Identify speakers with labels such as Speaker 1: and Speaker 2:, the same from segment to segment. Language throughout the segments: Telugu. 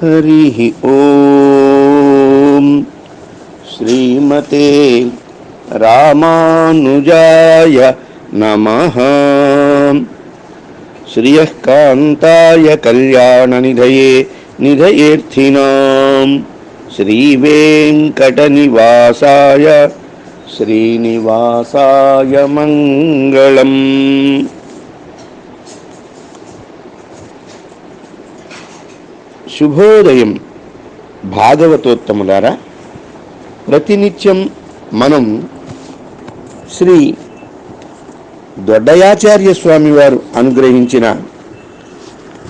Speaker 1: हरिः ॐ श्रीमते रामानुजाय नमः। श्रियः कान्ताय कल्याणनिधये निधयेऽर्थिनां श्रीवेङ्कटनिवासाय श्रीनिवासाय मङ्गलम् శుభోదయం. భాగవతోత్తములారా ప్రతినిత్యం మనం శ్రీ దొడ్డయాచార్య స్వామి వారు అనుగ్రహించిన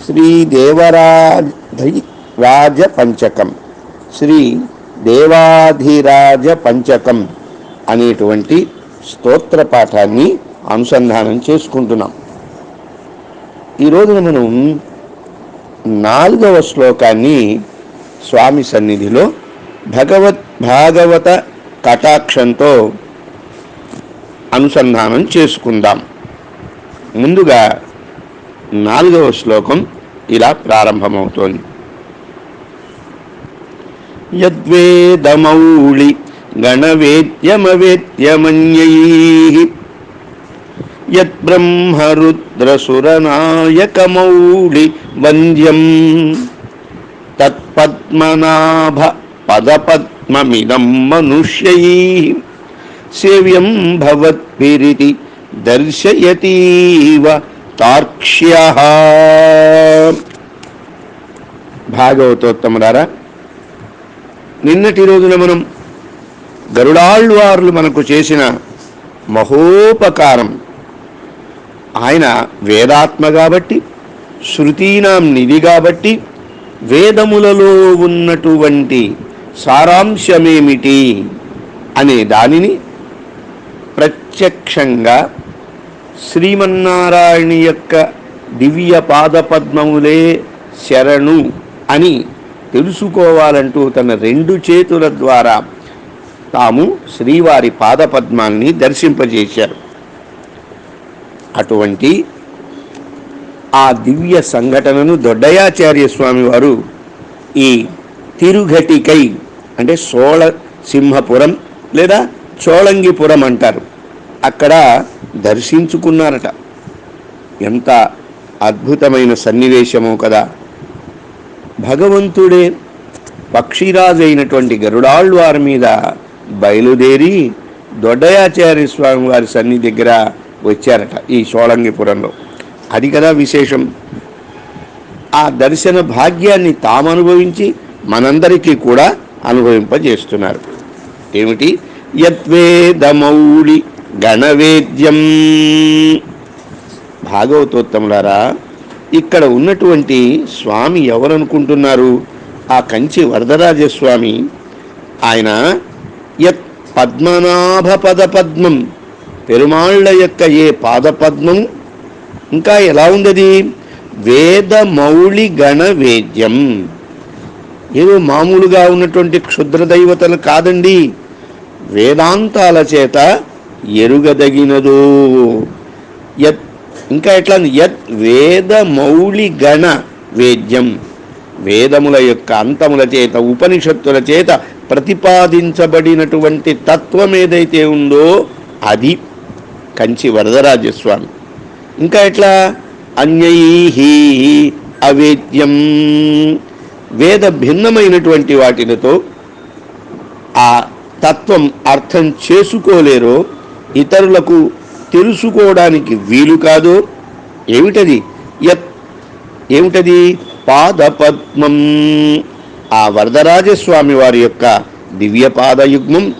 Speaker 1: శ్రీ దేవరాధి పంచకం శ్రీ దేవాధిరాజ పంచకం అనేటువంటి స్తోత్ర పాఠాన్ని అనుసంధానం చేసుకుంటున్నాం. ఈ మనం నాలుగవ శ్లోకాన్ని స్వామి సన్నిధిలో భగవత్ భాగవత కటాక్షంతో అనుసంధానం చేసుకుందాం. ముందుగా నాలుగవ శ్లోకం ఇలా ప్రారంభమవుతోంది. యద్వేదమౌళి గణవేద్యమవేద్యమన్యై యద్బ్రహ్మరుద్రసురనాయకమౌళి వంద్యం. తత్పద్మనాభ పదపద్మమిదం మనుష్యై. సేవ్యం భవత్పిరితి దర్శయతీవ తార్క్ష్య. భాగవతోత్తములారా నిన్నటి రోజున మనం గరుడాళ్వార్లు మనకు చేసిన మహోపకారం ఆయన వేదాత్మ కాబట్టి శృతీనాం నిధి కాబట్టి వేదములలో ఉన్నటువంటి సారాంశమేమిటి అనే దానిని ప్రత్యక్షంగా శ్రీమన్నారాయణ యొక్క దివ్య పాదపద్మములే శరణు అని తెలుసుకోవాలంటూ తన రెండు చేతుల ద్వారా తాము శ్రీవారి పాదపద్మాల్ని దర్శింపజేశారు. అటువంటి ఆ దివ్య సంఘటనను దొడ్డయాచార్య స్వామి వారు ఈ తిరుఘటికై అంటే సోళ సింహపురం లేదా చోళంగిపురం అంటారు. అక్కడ దర్శించుకున్నారట. ఎంత అద్భుతమైన సన్నివేశమో కదా. భగవంతుడే పక్షిరాజు అయినటువంటి గరుడాళ్ళు వారి మీద బయలుదేరి దొడ్డయాచార్య స్వామి వారి సన్ని దగ్గర వచ్చారట ఈ సోళంగిపురంలో అది కదా విశేషం. ఆ దర్శన భాగ్యాన్ని తాము అనుభవించి మనందరికీ కూడా అనుభవింపజేస్తున్నారు. ఏమిటి? యత్వేదమౌళి గణవేద్యం. భాగవతోత్తములారా ఇక్కడ ఉన్నటువంటి స్వామి ఎవరనుకుంటున్నారు? ఆ కంచి వరదరాజస్వామి. ఆయన యత్ పద్మనాభ పద పద్మం. పెరుమాళ్ళ యొక్క ఏ పాదపద్మం? ఇంకా ఎలా ఉండది? వేద మౌళి గణ వేద్యం. ఏదో మామూలుగా ఉన్నటువంటి క్షుద్ర దైవతలు కాదండి. వేదాంతాల చేత ఎరుగదగినదో. యత్ ఇంకా ఎట్లా యత్ వేద మౌళి గణ వేద్యం. వేదముల యొక్క అంతముల చేత ఉపనిషత్తుల చేత ప్రతిపాదించబడినటువంటి తత్వం ఏదైతే ఉందో అది కంచి వరదరాజస్వామి. ఇంకా ఎట్లా? అన్యై అవేద్యం. వేద భిన్నమైనటువంటి వాటిలతో ఆ తత్వం అర్థం చేసుకోలేరో ఇతరులకు తెలుసుకోవడానికి వీలు కాదు ఏమిటది? యత్ ఏమిటది? పాదపద్మం. ఆ వరదరాజస్వామి వారి యొక్క దివ్య పాదయుగ్మం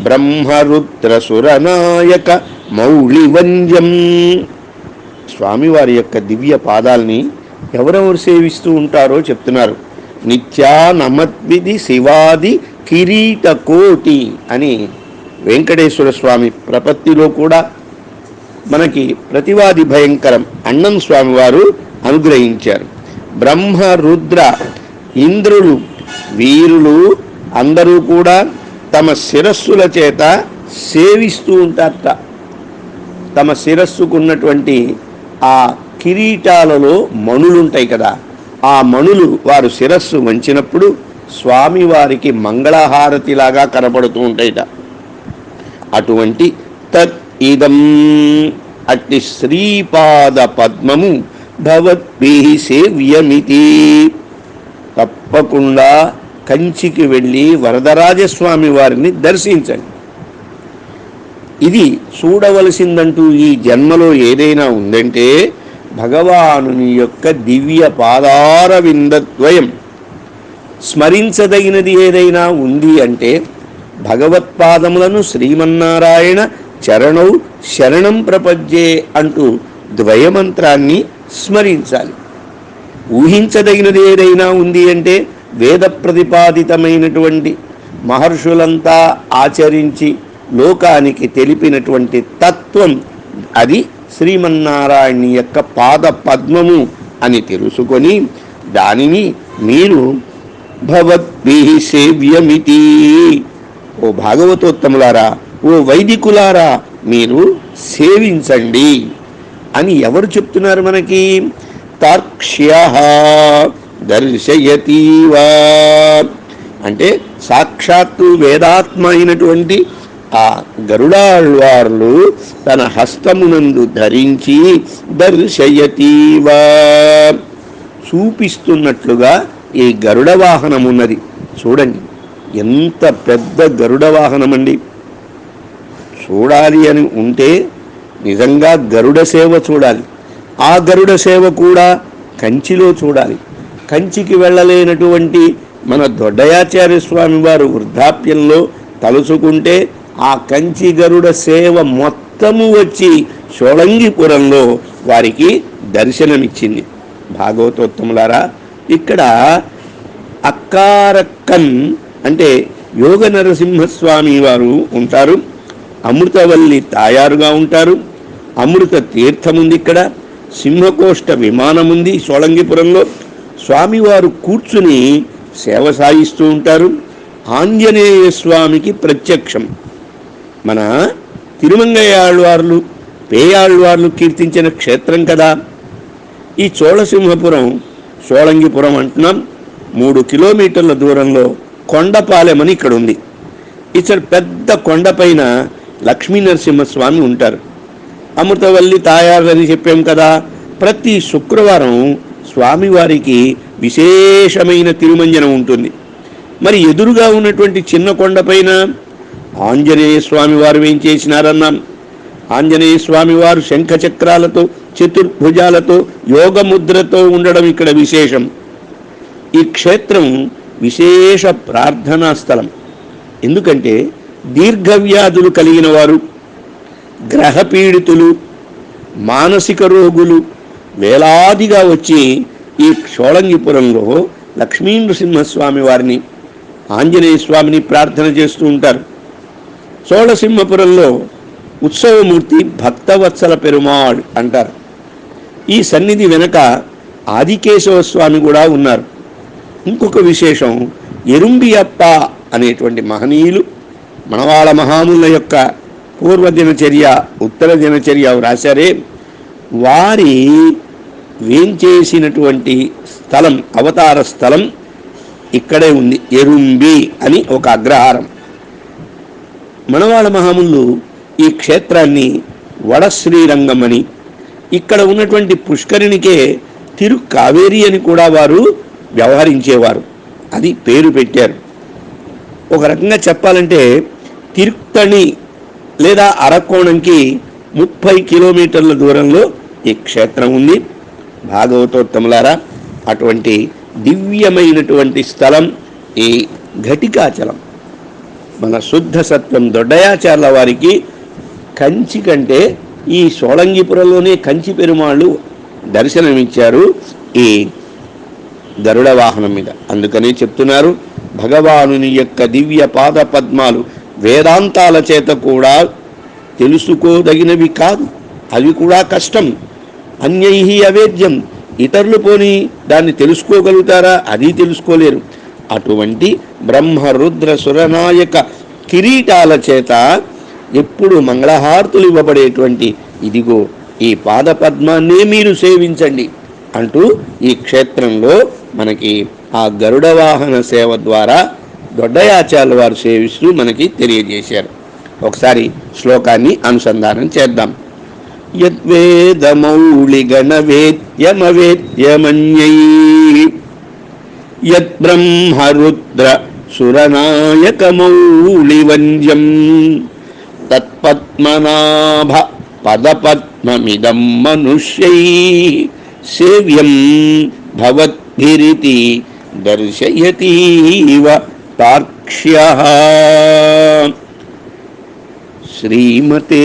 Speaker 1: బ్రహ్మరుద్రసురనాయక మౌళివంజం. స్వామివారి యొక్క దివ్య పాదాల్ని ఎవరెవరు సేవిస్తూ ఉంటారో చెప్తున్నారు. నిత్యా నమద్విధి శివాది కిరీట కోటి అని వెంకటేశ్వర స్వామి ప్రపత్తిలో కూడా మనకి ప్రతివాది భయంకరం అన్నం స్వామివారు అనుగ్రహించారు. బ్రహ్మ రుద్ర ఇంద్రులు వీరులు అందరూ కూడా తమ శిరస్సుల చేత సేవిస్తూ ఉంటారట. తమ శిరస్సుకున్నటువంటి ఆ కిరీటాలలో మణులుంటాయి కదా ఆ మణులు వారు శిరస్సు వంచినప్పుడు స్వామివారికి మంగళహారతిలాగా కనపడుతూ ఉంటాయిట. అటువంటి తత్ ఇదం అట్టి శ్రీపాద పద్మము భవద్భి సేవ్యమితి. తప్పకుండా కంచికి వెళ్ళి వరదరాజస్వామి వారిని దర్శించండి. ఇది చూడవలసిందంటూ ఈ జన్మలో ఏదైనా ఉందంటే భగవానుని యొక్క దివ్య పాదార విందద్వయం. స్మరించదగినది ఏదైనా ఉంది అంటే భగవత్పాదములను శ్రీమన్నారాయణ చరణౌ శరణం ప్రపంచే అంటూ ద్వయమంత్రాన్ని స్మరించాలి. ఊహించదగినది ఏదైనా ఉంది అంటే వేద ప్రతిపాదితమైనటువంటి మహర్షులంతా ఆచరించి లోకానికి తెలిపినటువంటి తత్వం అది శ్రీమన్నారాయణ యొక్క పాద పద్మము అని తెలుసుకొని దానిని మీరు భవద్భి సేవ్యమితి. ఓ భాగవతోత్తములారా ఓ వైదికులారా మీరు సేవించండి అని ఎవరు చెప్తున్నారు మనకి? తార్క్ష్య దర్శయతీవా. అంటే సాక్షాత్తు వేదాత్మ అయినటువంటి ఆ గరుడాళ్వార్లు తన హస్తమునందు ధరించి దర్శయతీవా. చూపిస్తున్నట్లుగా ఈ గరుడ వాహనం ఉన్నది చూడండి ఎంత పెద్ద గరుడ వాహనం అండి చూడాలి అని ఉంటే నిజంగా గరుడ సేవ చూడాలి. ఆ గరుడ సేవ కూడా కంచిలో చూడాలి. కంచికి వెళ్ళలేనటువంటి మన దొడ్డయాచార్య స్వామి వారు వృద్ధాప్యంలో తలుచుకుంటే ఆ కంచి గరుడ సేవ మొత్తము వచ్చి షోళంగిపురంలో వారికి దర్శనమిచ్చింది. భాగవతోత్తములారా ఇక్కడ అక్కారక్కన్ అంటే యోగ నరసింహస్వామి వారు ఉంటారు. అమృతవల్లి తాయారుగా ఉంటారు. అమృత తీర్థం ఉంది ఇక్కడ. సింహకోష్ట విమానం ఉంది సోళంగిపురంలో స్వామివారు కూర్చుని సేవ సాగిస్తూ ఉంటారు. ఆంజనేయ స్వామికి ప్రత్యక్షం. మన తిరుమంగయాళ్వార్లు పేయాళ్వార్లు కీర్తించిన క్షేత్రం కదా. ఈ చోళసింహపురం సోళంగిపురం అంటున్నాం. మూడు కిలోమీటర్ల దూరంలో కొండపాలెమని ఇక్కడ ఉంది ఇక్కడ పెద్ద కొండపైన లక్ష్మీ నరసింహస్వామి ఉంటారు. అమృతవల్లి తాయారని చెప్పాం కదా. ప్రతి శుక్రవారం స్వామివారికి విశేషమైన తిరుమంజనం ఉంటుంది. మరి ఎదురుగా ఉన్నటువంటి చిన్న కొండపైన ఆంజనేయ స్వామి వారు ఏం చేసినారన్నాను ఆంజనేయ స్వామి వారు శంఖ చక్రాలతో చతుర్భుజాలతో యోగముద్రతో ఉండడం ఇక్కడ విశేషం. ఈ క్షేత్రం విశేష ప్రార్థనా స్థలం. ఎందుకంటే దీర్ఘవ్యాధులు కలిగిన వారు గ్రహపీడితులు మానసిక రోగులు వేలాదిగా వచ్చి ఈ షోళంగిపురంలో లక్ష్మీనృసింహస్వామి వారిని ఆంజనేయ స్వామిని ప్రార్థన చేస్తూ ఉంటారు. చోళసింహపురంలో ఉత్సవమూర్తి భక్తవత్సల పెరుమాళ్ అంటారు. ఈ సన్నిధి వెనక ఆదికేశవ స్వామి కూడా ఉన్నారు. ఇంకొక విశేషం ఎరుంబియప్ప అనేటువంటి మహనీయులు మనవాళ మహాముల యొక్క పూర్వ దినచర్య ఉత్తర దినచర్య వ్రాశారే వారి వేంచేసినటువంటి స్థలం అవతార స్థలం ఇక్కడే ఉంది ఎరుంబి అని ఒక అగ్రహారం. మనవాళ మహాములు ఈ క్షేత్రాన్ని వడశ్రీరంగం అని ఇక్కడ ఉన్నటువంటి పుష్కరినికే తిరు కావేరి అని కూడా వారు వ్యవహరించేవారు. అది పేరు పెట్టారు. ఒక రకంగా చెప్పాలంటే తిరుత్తణి లేదా అరకోణంకి ముప్పై కిలోమీటర్ల దూరంలో ఈ క్షేత్రం ఉంది. భాగవతోత్తములారా అటువంటి దివ్యమైనటువంటి స్థలం ఈ ఘటికాచలం. మన శుద్ధ సత్వం దొడ్డయాచార్ల వారికి కంచి కంటే ఈ సోళంగిపురంలోనే కంచి పెరుమాళ్ళు దర్శనమిచ్చారు ఈ గరుడ వాహనం మీద. అందుకనే చెప్తున్నారు భగవానుని యొక్క దివ్య పాద పద్మాలు వేదాంతాల చేత కూడా తెలుసుకోదగినవి కాదు. అవి కూడా కష్టం. అన్యై అవేద్యం. ఇతరులు పోని దాన్ని తెలుసుకోగలుగుతారా? అది తెలుసుకోలేరు. అటువంటి బ్రహ్మ రుద్ర సురనాయక కిరీటాల చేత ఎప్పుడు మంగళహారతులు ఇవ్వబడేటువంటి ఇదిగో ఈ పాద పద్మాన్నే మీరు సేవించండి అంటూ ఈ క్షేత్రంలో మనకి ఆ గరుడ వాహన సేవ ద్వారా దొడ్డయాచార్య వారు సేవిస్తూ మనకి తెలియజేశారు. ఒకసారి శ్లోకాన్ని అనుసంధానం చేద్దాం. యద్వేదమౌళి గణవేద్యమవేద్యమన్యై యద్బ్రహ్మరుద్ర సురనాయకమౌళివంద్యం తత్పద్మనాభ పదపద్మమిదం మనుష్యై సేవ్యం భవద్భిరితి దర్శయతీవ తార్క్ష్య శ్రీమతే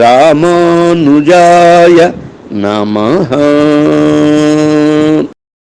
Speaker 1: రామానుజాయ నమః